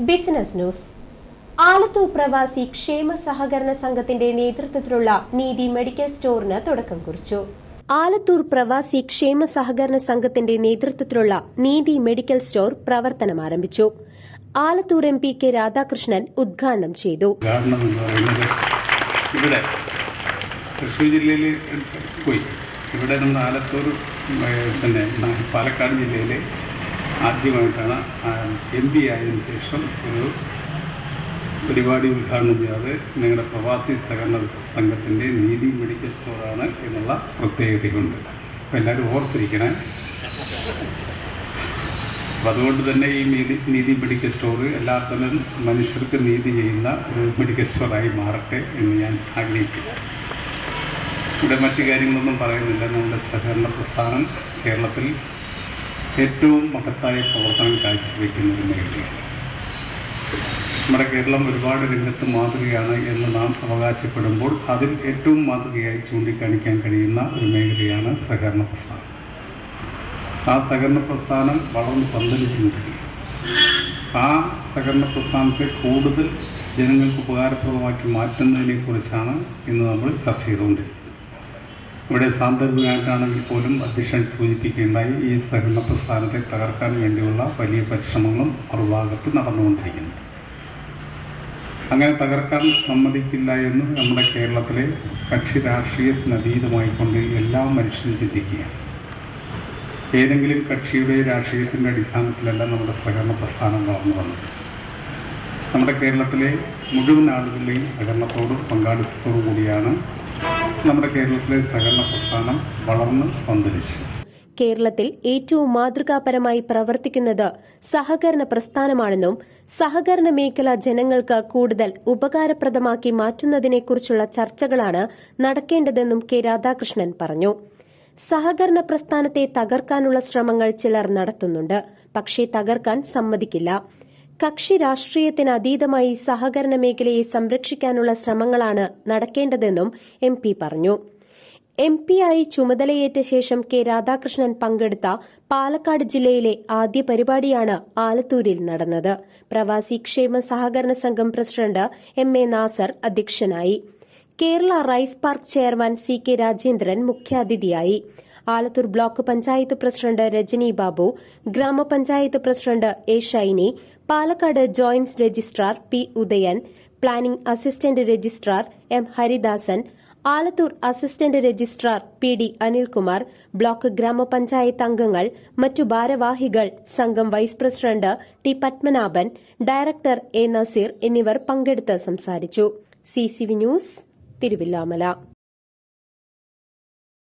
Business news Alathur പ്രവാസി ക്ഷേമ സഹകരണ സംഘത്തിന്റെ നേതൃത്വത്തിലുള്ള നീതി മെഡിക്കൽ സ്റ്റോറിന് തുടക്കം കുറിച്ചു. ആലത്തൂർ പ്രവാസി ക്ഷേമ സഹകരണ സംഘത്തിന്റെ നേതൃത്വത്തിലുള്ള നീതി മെഡിക്കൽ സ്റ്റോർ പ്രവർത്തനം ആരംഭിച്ചു. Alathur M P K Radhakrishnan ഉദ്ഘാടനം ചെയ്തു. ഇവിടെ തൃശ്ശൂർ ജില്ലയിൽ പോയി. ഇവിടെ നിന്ന് ആലത്തൂർ തന്നെ പാലക്കാട് ജില്ലയിലെ ആദ്യമായിട്ടാണ് എം പി ആയതിനു ശേഷം ഒരു പരിപാടി ഉദ്ഘാടനം ചെയ്യാതെ നിങ്ങളുടെ പ്രവാസി സഹകരണ സംഘത്തിന്റെ നീതി മെഡിക്കൽ സ്റ്റോറാണ് എന്നുള്ള പ്രത്യേകതയുണ്ട്. അപ്പോൾ എല്ലാവരും ഓർത്തിരിക്കണേ. അതുകൊണ്ട് തന്നെ ഈ നീതി നീതി മെഡിക്കൽ സ്റ്റോർ എല്ലാത്തിനും മനുഷ്യർക്ക് നീതി ചെയ്യുന്ന ഒരു മെഡിക്കൽ സ്റ്റോറായി മാറട്ടെ എന്ന് ഞാൻ ആഗ്രഹിക്കുന്നു. ഇവിടെ മറ്റു കാര്യങ്ങളൊന്നും പറയുന്നില്ല. നമ്മുടെ സഹകരണ പ്രസ്ഥാനം കേരളത്തിൽ ഏറ്റവും മഹത്തായ പ്രവർത്തനം കാഴ്ചവെക്കുന്ന ഒരു മേഖലയാണ് നമ്മുടെ കേരളം ഒരുപാട് രംഗത്ത് മാതൃകയാണ് എന്ന് നാം അവകാശപ്പെടുമ്പോൾ അതിൽ ഏറ്റവും മാതൃകയായി ചൂണ്ടിക്കാണിക്കാൻ കഴിയുന്ന ഒരു മേഖലയാണ് സഹകരണ പ്രസ്ഥാനം. ആ സഹകരണ പ്രസ്ഥാനം വളർന്ന് പന്തലിച്ച് നിൽക്കുകയാണ്. ആ സഹകരണ പ്രസ്ഥാനത്തെ കൂടുതൽ ജനങ്ങൾക്ക് ഉപകാരപ്രദമാക്കി മാറ്റുന്നതിനെക്കുറിച്ചാണ് ഇന്ന് നമ്മൾ ചർച്ച ചെയ്തുകൊണ്ടിരിക്കുന്നത്. ഇവിടെ സാന്ദർഭികമായിട്ടാണെങ്കിൽ പോലും അധ്യക്ഷൻ സൂചിപ്പിക്കുകയുണ്ടായി ഈ സഹകരണ പ്രസ്ഥാനത്തെ തകർക്കാൻ വേണ്ടിയുള്ള വലിയ പരിശ്രമങ്ങളും മറുഭാഗത്ത് നടന്നുകൊണ്ടിരിക്കുന്നു. അങ്ങനെ തകർക്കാൻ സമ്മതിക്കില്ല എന്ന് നമ്മുടെ കേരളത്തിലെ കക്ഷി രാഷ്ട്രീയത്തിന് അതീതമായിക്കൊണ്ട് എല്ലാ മനുഷ്യരും ചിന്തിക്കുക ഏതെങ്കിലും കക്ഷിയുടെ രാഷ്ട്രീയത്തിന്റെ അടിസ്ഥാനത്തിലല്ല നമ്മുടെ സഹകരണ പ്രസ്ഥാനം വളർന്നു വന്നത്. നമ്മുടെ കേരളത്തിലെ മുഴുവൻ ആളുകളുടെയും സഹകരണത്തോടും പങ്കാളിത്തത്തോടു കൂടിയാണ് നമ്മുടെ കേരളത്തിലെ സഹകരണ പ്രസ്ഥാനം വളർന്ന് പന്തലിച്ചത് കേരളത്തിൽ ഏറ്റവും മാതൃകാപരമായി പ്രവർത്തിക്കുന്നത് സഹകരണ പ്രസ്ഥാനമാണെന്നും സഹകരണ മേഖല ജനങ്ങൾക്ക് കൂടുതൽ ഉപകാരപ്രദമാക്കി മാറ്റുന്നതിനെക്കുറിച്ചുള്ള ചർച്ചകളാണ് നടക്കേണ്ടതെന്നും കെ രാധാകൃഷ്ണൻ പറഞ്ഞു. സഹകരണ പ്രസ്ഥാനത്തെ തകർക്കാനുള്ള ശ്രമങ്ങൾ ചിലർ നടത്തുന്നുണ്ട്. പക്ഷേ തകർക്കാൻ സമ്മതിക്കില്ല. കക്ഷി രാഷ്ട്രീയത്തിന് അതീതമായി സഹകരണ മേഖലയെ സംരക്ഷിക്കാനുള്ള ശ്രമങ്ങളാണ് നടക്കേണ്ടതെന്നും എം പറഞ്ഞു. എം പിയായി ചുമതലയേറ്റ ശേഷം കെ രാധാകൃഷ്ണൻ പങ്കെടുത്ത പാലക്കാട് ജില്ലയിലെ ആദ്യ പരിപാടിയാണ് ആലത്തൂരിൽ നടന്നത്. പ്രവാസി ക്ഷേമ സഹകരണ സംഘം പ്രസിഡന്റ് എം എ നാസർ അധ്യക്ഷനായി. Kerala rice park chairman C K Rajendran മുഖ്യാതിഥിയായി. ആലത്തൂർ ബ്ലോക്ക് പഞ്ചായത്ത് പ്രസിഡന്റ് രജനി ബാബു ഗ്രാമപഞ്ചായത്ത് president A Shiny Palakkad joint registrar P Udayan planning assistant registrar M Haridasan Alathur assistant registrar P D Anilkumar block ഗ്രാമപഞ്ചായത്ത് അംഗങ്ങൾ മറ്റു ഭാരവാഹികൾ സംഘം vice president T Padmanabhan director A Naseer എന്നിവർ പങ്കെടുത്ത് സംസാരിച്ചു. C news Thiruvilwamala.